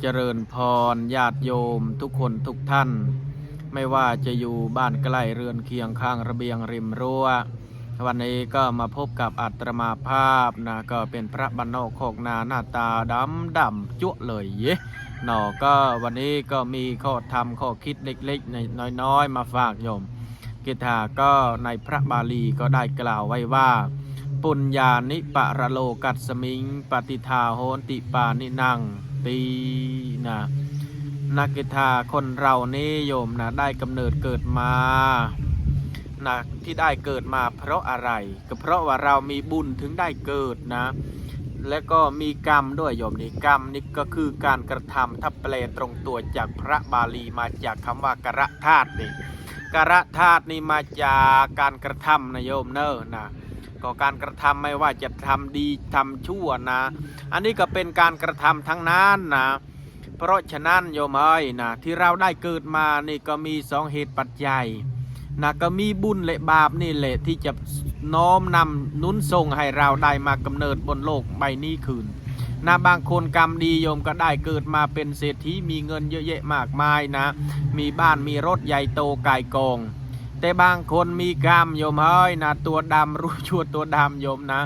เจริญพรญาติโยมทุกคนทุกท่าน ไม่ว่าจะอยู่บ้านใกล้เรือนเคียงข้างระเบียงริมรั้ว วันนี้ก็มาพบกับอัตมาภาพนะก็เป็นพระบรรนอกโคกนาหน้าตาดำดำจุเลยเยะหนอก็วันนี้ก็มีข้อธรรมข้อคิดเล็กๆน้อยๆ มาฝากโยมกิถาก็ในพระบาลีก็ได้กล่าวไว้ว่า ปุญญานิปะระโลกัสมิง ปฏิทาโหนติปานินัง ตีนะนักกิถาคนเรานี่โยมนะได้กำเนิดเกิดมานะที่ได้เกิดมาเพราะอะไร ก็เพราะว่าเรามีบุญถึงได้เกิดนะ และก็มีกรรมด้วยโยมนี่กรรมนี่ก็คือการกระทำถ้าแปลตรงตัวจากพระบาลีมาจากคำว่ากระธาตุนี่กระธาตุนี่มาจากการกระทำนะโยมเนอนะ ก็การกระทำไม่ว่าจะทำดีทำชั่วนะ อันนี้ก็เป็นการกระทำทั้งนั้นนะ เพราะฉะนั้นโยมเอ้ยนะที่เราได้เกิดมานี่ก็มีสองเหตุปัจจัยนะก็มีบุญและบาปนี่แหละที่จะน้อมนำนุนส่งให้เราได้มากำเนิดบนโลกใบนี้คืนนะบางคนกรรมดีโยมก็ได้เกิดมาเป็นเศรษฐีมีเงินเยอะแยะมากมายนะ มีบ้านมีรถใหญ่โตกายกอง แต่บางคนมีกรรมโยมเฮ้ยนะตัวดำรู้ชั่วตัวดำโยมนะ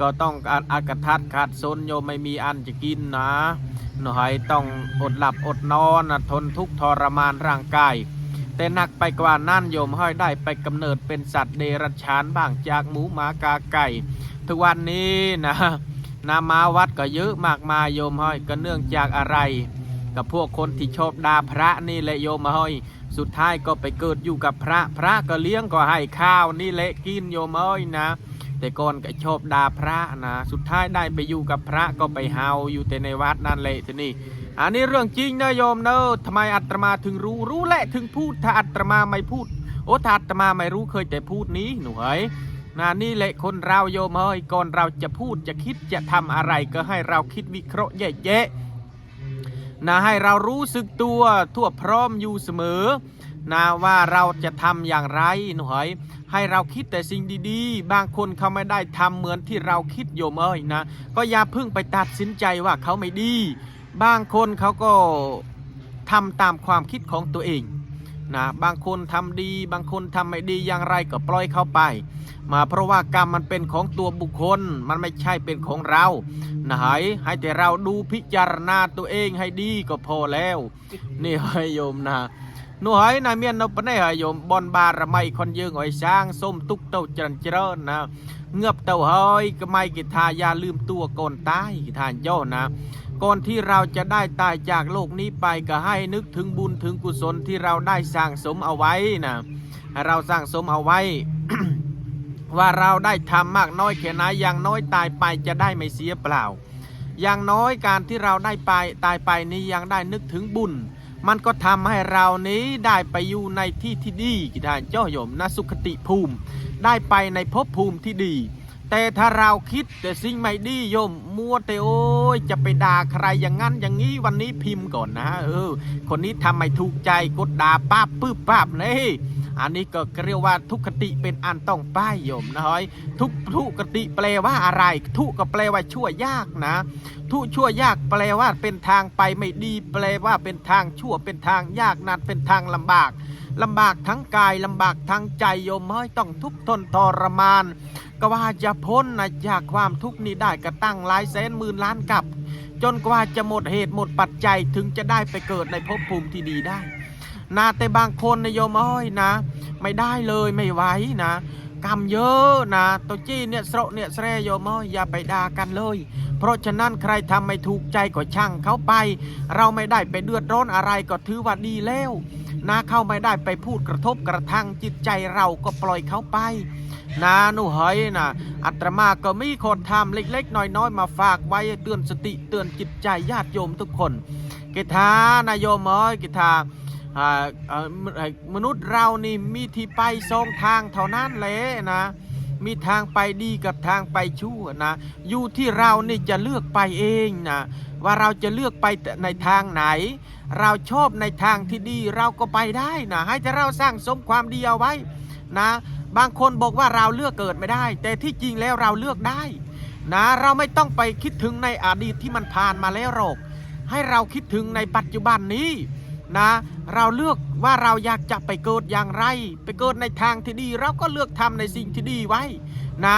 ก็ต้องการอากทัดขาดสนโยมไม่มีอันจะกินนะหน่อยต้องอดหลับอดนอนนะทนทุกข์ทรมานร่างกายแต่หนักไปกว่านั้นโยมห้อยได้ไปกำเนิดเป็นสัตว์เดรัจฉานบ้างจากหมูหมากาไก่ ทุกวันนี้นะนามาวัดก็เยอะมากมายโยมห้อยก็เนื่องจากอะไร กับพวกคนที่ชอบด่าพระนี่แหละโยมห้อย สุดท้ายก็ไปเกิดอยู่กับพระพระก็เลี้ยงก็ให้ข้าวนี่แหละกินโยมเอ้ยนะ แต่ก่อนก็ชอบด่าพระนะ สุดท้ายได้ไปอยู่กับพระก็ไปเฮาอยู่แต่ในวัดนั่นแหละทีนี้อันนี้เรื่องจริงนะโยมเนอะทำไมอัตมาถึงรู้รู้แหละถึงพูดถ้าอัตมาไม่พูด โอ้ถ้าอัตมาไม่รู้เคยแต่พูดนี้หนูเฮ้ยนะนี่แหละคนเราโยมเฮ้ยก่อนเราจะพูดจะคิดจะทำอะไรก็ให้เราคิดวิเคราะห์แยะ นะให้เรารู้สึกตัวทั่วพร้อมอยู่เสมอนะว่าเราจะทำอย่างไรหน่อยให้เราคิดแต่สิ่งดีๆ บางคนเขาไม่ได้ทำเหมือนที่เราคิดโยมเอ้ยนะ ก็อย่าเพิ่งไปตัดสินใจว่าเขาไม่ดี บางคนเขาก็ทำตามความคิดของตัวเอง นะบางคนทำดี บางคนทำไม่ดีอย่างไรก็ปล่อยเขาไปมาเพราะว่ากรรมมันเป็นของตัวบุคคล มันไม่ใช่เป็นของเรานะให้ให้แต่เราดูพิจารณาตัวเองให้ดีก็พอแล้ว นี่ให้โยมนะหนูให้นายเมียนนปนให้โยมบอนบารไม่คนยืงไอ้ช้างส้มตุกเต้าจันเจริญนะเงือบเต้าเฮ้ยก็ไม่กิทายาลืมตัวก่อนตายกิทานย่อนะ ก่อนที่เราจะได้ตายจากโลกนี้ไปก็ให้นึกถึงบุญถึงกุศลที่เราได้สร้างสมเอาไว้นะเราสร้างสมเอาไว้ ว่าเราได้ทำมากน้อยแค่ไหนอย่างน้อยตายไปจะได้ไม่เสียเปล่า อย่างน้อยการที่เราได้ไปตายไปนี้ยังได้นึกถึงบุญ มันก็ทำให้เรานี้ได้ไปอยู่ในที่ที่ดีกิทานเจ้าโยมนสุขติภูมิ ได้ไปในภพภูมิที่ดี แต่ถ้าเราคิดแต่สิ่งไม่ดีโยมมัวแต่โอ้ยจะไปด่าใครอย่างนั้นอย่างนี้วันนี้พิมพ์ก่อนนะเออ คนนี้ทำไม่ถูกใจกดด่าป้าบปื้บป้าบนี่ อันนี้ก็เรียกว่าทุกขติเป็นอันต้องป้ายโยมนะฮอยทุกทุกติแปลว่าอะไร ทุก็แปลว่าชั่วยากนะ ทุชั่วยากแปลว่าเป็นทางไปไม่ดี แปลว่าเป็นทางชั่วเป็นทางยากนันเป็นทางลำบากลำบากทั้งกายลำบากทั้งใจโยมเฮ้ยต้องทุกขทนทรมาน ก็ว่าจะพ้นนะจากความทุกข์นี้ได้ก็ตั้งหลายแสนหมื่นล้านกับ จนกว่าจะหมดเหตุหมดปัจจัยถึงจะได้ไปเกิดในภพภูมิที่ดีได้ นะแต่บางคนนะโยมเอ้ยนะ ไม่ได้เลยไม่ไหวนะกรรมเยอะนะตัวจี้เนี่ยสระเนี่ยแสรโยมเอ้ยอย่าไปด่ากันเลย เพราะฉะนั้นใครทำไม่ถูกใจก็ช่างเขาไป เราไม่ได้ไปเดือดร้อนอะไรก็ถือว่าดีแล้วนะเข้าไม่ได้ไปพูดกระทบกระทั่งจิตใจเราก็ปล่อยเขาไปนะหนูเฮ้ยนะอัตมาก็มีคนทำเล็กๆ น้อยๆ มาฝากไว้เตือนสติเตือนจิตใจญาติโยมทุกคน กิทานายโยมเอ้ยกิทา อ่าเอ่อมมนุษย์เรานี่มีที่ไปสองทางเท่านั้นแหละนะ มีทางไปดีกับทางไปชั่วนะ อยู่ที่เรานี่จะเลือกไปเองนะว่าเราจะเลือกไปในทางไหน เราชอบในทางที่ดีเราก็ไปได้นะให้แต่เราสร้างสมความดีเอาไว้นะ บางคนบอกว่าเราเลือกเกิดไม่ได้ แต่ที่จริงแล้วเราเลือกได้นะเราไม่ต้องไปคิดถึงในอดีตที่มันผ่านมาแล้วหรอก ให้เราคิดถึงในปัจจุบันนี้ นะ เราเลือกว่าเราอยากจะไปเกิดอย่างไร ไปเกิดในทางที่ดี เราก็เลือกทำในสิ่งที่ดีไว้นะ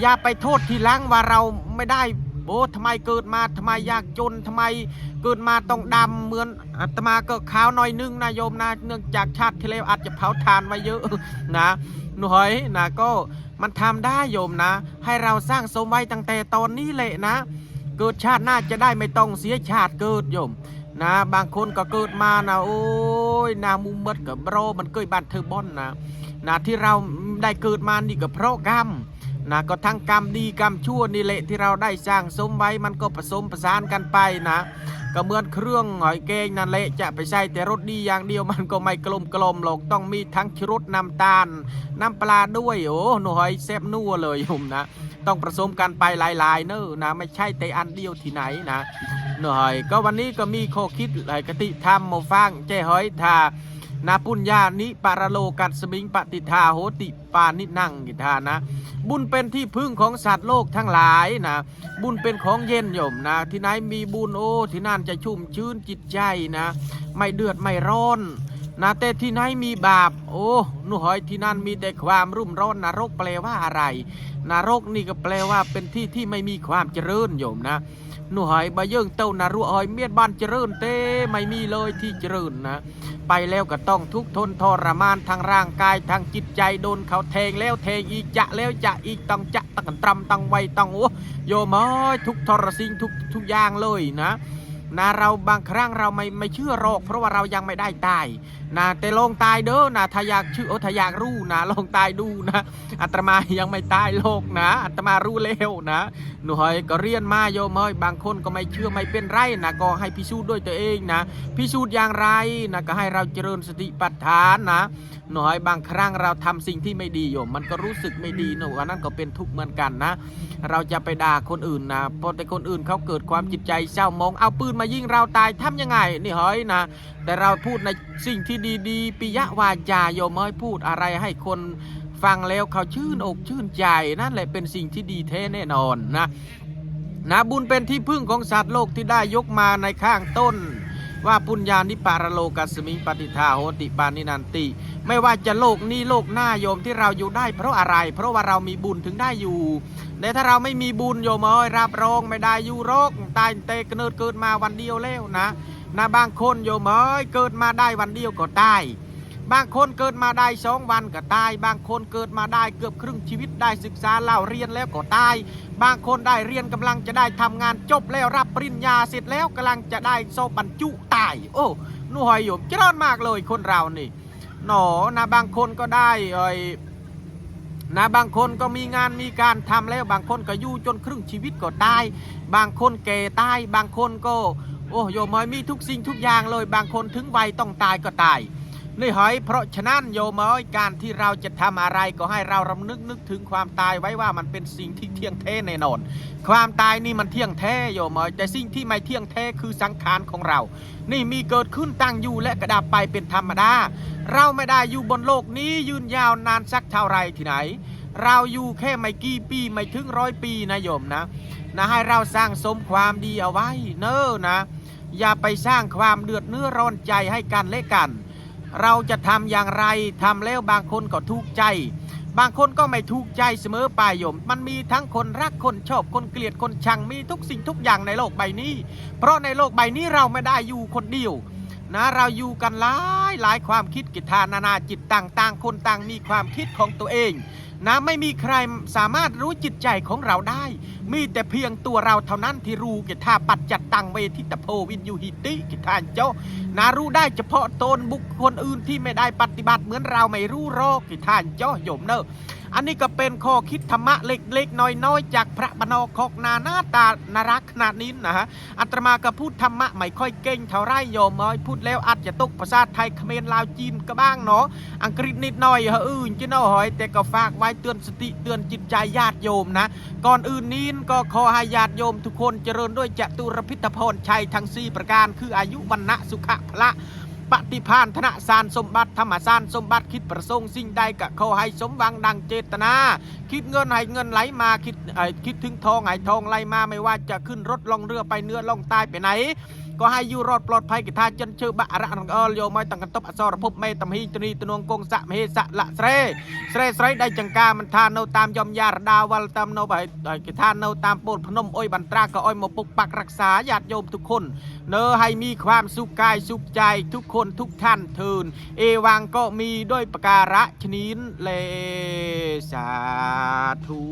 อย่าไปโทษทีหลังว่าเราไม่ได้โอ้ทำไมเกิดมาทำไมยากจนทำไมเกิดมาต้องดำเหมือนอาตมาก็ขาวหน่อยนึงนะโยมนะเนื่องจากชาติที่แล้วอาจจะเผาทานไว้เยอะนะหน่อยนะก็มันทำได้โยมนะ ให้เราสร้างสมไว้ตั้งแต่ตอนนี้แหละนะ เกิดชาติหน้าจะได้ไม่ต้องเสียชาติเกิดโยม นะบางคนก็เกิดมานะโอ้ยนามุมมดกับโบรมันเกยบันเทอร์บอนนะนะที่เราได้เกิดมานี่ก็เพราะกรรมนะก็ทั้งกรรมดีกรรมชั่วนี่แหละที่เราได้สร้างสมไว้มันก็ผสมผสานกันไปนะก็เหมือนเครื่องหอยเกงนั่นแหละจะไปใส่แต่รสดีอย่างเดียวมันก็ไม่กลมกลมหรอกต้องมีทั้งชรสน้ำตาล น้ำปลาด้วยโอ้หน่อยแซบนัวเลยโยมนะ ต้องผสมกันไปหลายๆเนอนะไม่ใช่แต่อันเดียวที่ไหนนะ หน่อยก็วันนี้ก็มีข้อคิดหลายกติธรรมมาฟังเจ้หอยทานาปุญญานิปารโลกัสสมิงปฏิทาโหติปานินั่งกิทานะ บุญเป็นที่พึ่งของสัตว์โลกทั้งหลายนะบุญเป็นของเย็นโยมนะที่ไหนมีบุญโอ้ที่นั่นจะชุ่มชื้นจิตใจนะ ไม่เดือดไม่ร้อนนะแต่ที่ไหนมีบาป โอ้หนูหอยที่นั่นมีแต่ความรุ่มร้อนนรกแปลว่าอะไร นรกนี่ก็แปลว่าเป็นที่ที่ไม่มีความเจริญโยมนะ หนูหอยบะเยิ่งเต้านารุหอยเมียดบ้านเจริญเต้ไม่มีเลยที่เจริญนะ ไปแล้วก็ต้องทุกทนทรมานทางร่างกายทางจิตใจโดนเขาแทงแล้วแทงอีกจะแล้วจะอีกต้องจะตั้งตรำต้องไวต้องโอ้โยมอ้ยทุกทรสิงทุกทุกอย่างเลยนะนะเราบางครั้งเราไม่ไม่เชื่อหรอกเพราะว่าเรายังไม่ได้ตาย นะแต่ลงตายเด้อนะถ้าอยากชื่อโอ้ถ้าอยากรู้นะลงตายดูนะอาตมายังไม่ตายโลกนะอาตมารู้แล้วนะหนูหอยก็เรียนมาโยมเอ้ยบางคนก็ไม่เชื่อไม่เป็นไรนะก็ให้พิสูจน์ด้วยตัวเองนะพิสูจน์อย่างไรนะก็ให้เราเจริญสติปัฏฐานนะหนูหอยบางครั้งเราทำสิ่งที่ไม่ดีโยมมันก็รู้สึกไม่ดีนะอันนั้นก็เป็นทุกข์เหมือนกันนะ เราจะไปด่าคนอื่นนะเพราะแต่คนอื่นเขาเกิดความจิตใจเศร้ามองเอาปืนมายิงเราตายทำยังไงนี่เฮ้ยนะ แต่เราพูดในสิ่งที่ดีๆปิยวาจาโยมเอ้ยพูดอะไรให้คนฟังแล้วเขาชื่นอกชื่นใจนั่นแหละเป็นสิ่งที่ดีแท้แน่นอนนะนะบุญเป็นที่พึ่งของสัตว์โลกที่ได้ยกมาในข้างต้น ว่าปุญญานิปารโลกัสมิงปฏิทาโหติปานินันติ ไม่ว่าจะโลกนี้โลกหน้าโยมที่เราอยู่ได้เพราะอะไร เพราะว่าเรามีบุญถึงได้อยู่แต่ถ้าเราไม่มีบุญโยมเอ้ยรับรองไม่ได้อยู่โรคตายเตกเนิดเกิดมาวันเดียวแล้วนะ นะบางคนโยมเอ้ยเกิดมาได้วันเดียวก็ตายบางคนเกิดมาได้สองวันก็ตาย บางคนเกิดมาได้เกือบครึ่งชีวิตได้ศึกษาเล่าเรียนแล้วก็ตาย บางคนได้เรียนกำลังจะได้ทำงานจบแล้วรับปริญญาเสร็จแล้วกำลังจะได้สอบบรรจุตาย โอ้หนูหอยโยมเจริญมากเลยคนเรานี่หนอนะบางคนก็ได้เอ้ยนะบางคนก็มีงานมีการทำแล้วบางคนก็อยู่จนครึ่งชีวิตก็ตาย บางคนแก่ตาย บางคนก็ โอ้โยมเอ้ยมีทุกสิ่งทุกอย่างเลยบางคนถึงวัยต้องตายก็ตายนี่หอยเพราะฉะนั้นโยมเอ้ยการที่เราจะทำอะไรก็ให้เรารำนึกนึกถึงความตายไว้ว่ามันเป็นสิ่งที่เที่ยงแท้แน่นอน ความตายนี่มันเที่ยงแท้โยมเอ้ยแต่สิ่งที่ไม่เที่ยงแท้คือสังขารของเรา นี่มีเกิดขึ้นตั้งอยู่และกระดับไปเป็นธรรมดา เราไม่ได้อยู่บนโลกนี้ยืนยาวนานสักเท่าไรที่ไหน เราอยู่แค่ไม่กี่ปีไม่ถึงร้อยปีนะโยมนะนะให้เราสร้างสมความดีเอาไว้เนอะนะ อย่าไปสร้างความเดือดเนื้อร้อนใจให้กันและกัน เราจะทำอย่างไรทำแล้วบางคนก็ทุกข์ใจ บางคนก็ไม่ถูกข์ใจเสมอไปโยม มันมีทั้งคนรักคนชอบคนเกลียดคนชังมีทุกสิ่งทุกอย่างในโลกใบนี้ เพราะในโลกใบนี้เราไม่ได้อยู่คนเดียวนะเราอยู่กันหลายหลายความคิดกิจานานาจิตต่างต่างคนต่างมีความคิดของตัวเองนะไม่มีใครสามารถรู้จิตใจของเราได้ มีแต่เพียงตัวเราเท่านั้นที่รู้กิจาปัจจัดตังเวทิตโพวินยูหิติกิจาเจ้านารู้ได้เฉพาะตนบุคคลอื่นที่ไม่ได้ปฏิบัติเหมือนเราไม่รู้รอกิท่าเจ้าโยมเนอะ อันนี้ก็เป็นข้อคิดธรรมะเล็กๆน้อยๆจากพระบรรณคอกนาหน้าตานารักขนาดนี้นะฮะอัตมาก็พูดธรรมะไม่ค่อยเก่งเท่าไรโยมเอ้ยพูดแล้วอาจจะตกภาษาไทยเขมรลาวจีนก็บ้างเนาะอังกฤษนิดหน่อยเฮ้อื่นจะเนาหอย แต่ก็ฝากไว้เตือนสติเตือนจิตใจญาติโยมนะ ก่อนอื่นนี้ก็ขอให้ญาติโยมทุกคนเจริญด้วยจตุรพิธพรชัยทั้งสี่ประการ คืออายุวันนะสุขะพละ ปฏิพานธนสารสมบัติธรรมสารสมบัติคิดประสงค์สิ่งใดก็ขาให้สมหวังดังเจตนา คิดเงินให้เงินไหลมาคิดคิดถึงทองให้ทองไหลมาไม่ว่าจะขึ้นรถล่องเรือไปเนื้อล่องใต้ไปไหน ก็ให้ยูรอดปลอดภัยกิทาจนชื่อบะระนังเอลโยมอยตังกันตบอสรภพเมตมหีตนีตนวงกงสะมเหสะละเสรเสรเสรได้จังกามันทานโนตามยอมยาดาวลตามโนไปกิทานโนตามโปดพนมอ้อยบันตราก็อ้อยมาปกปักรักษาญาติโยมทุกคน เนอให้มีความสุขกายสุขใจทุกคนทุกท่านเทินเอวังก็มีด้วยประการะชนินเลสาธุ